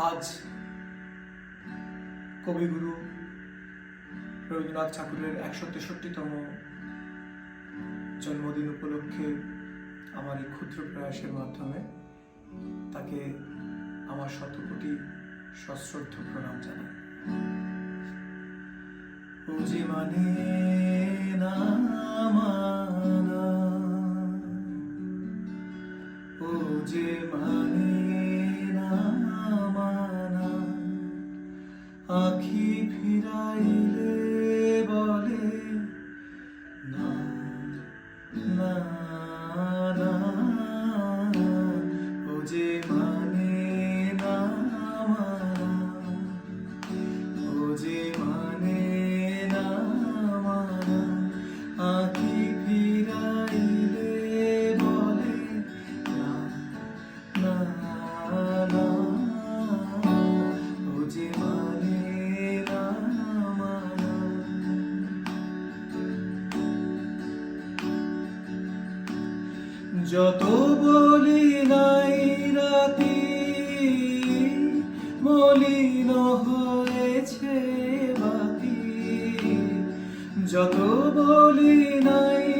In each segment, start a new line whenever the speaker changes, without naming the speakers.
আজ কবিগুরু রবীন্দ্রনাথ ঠাকুরের একশো তেষট্টিতম জন্মদিন উপলক্ষে আমার এই ক্ষুদ্র প্রয়াসের মাধ্যমে তাকে আমার শতকোটি সশ্রদ্ধ প্রণাম জানাই। যে মানে না ও যে মানে আখি ফিরাইলে যত বলি নাই রাতি মলিন হয়েছে বাতি। যত বলি নাই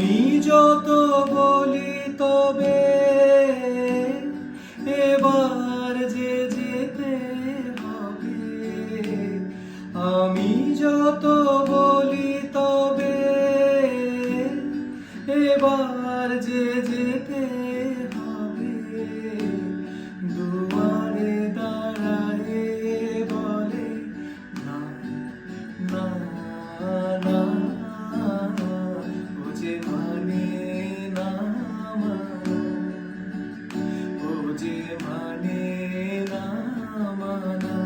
আমি যত বলি তবে যে মানে না মানা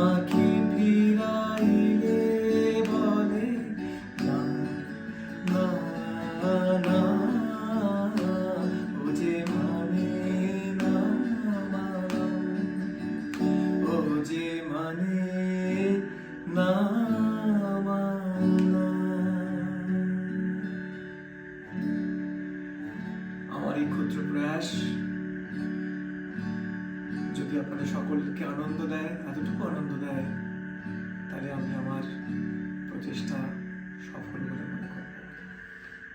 আখি ফিরাইলে বলে না না না ও যে মানে না ও যে মানে না আমার এই ক্ষুদ্র প্রয়াস যদি আপনাদের সকলকে আনন্দ দেয়, এতটুকু আনন্দ দেয়, তাহলে আমি আমার প্রচেষ্টা সফল বলে মনে করব।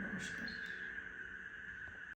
নমস্কার।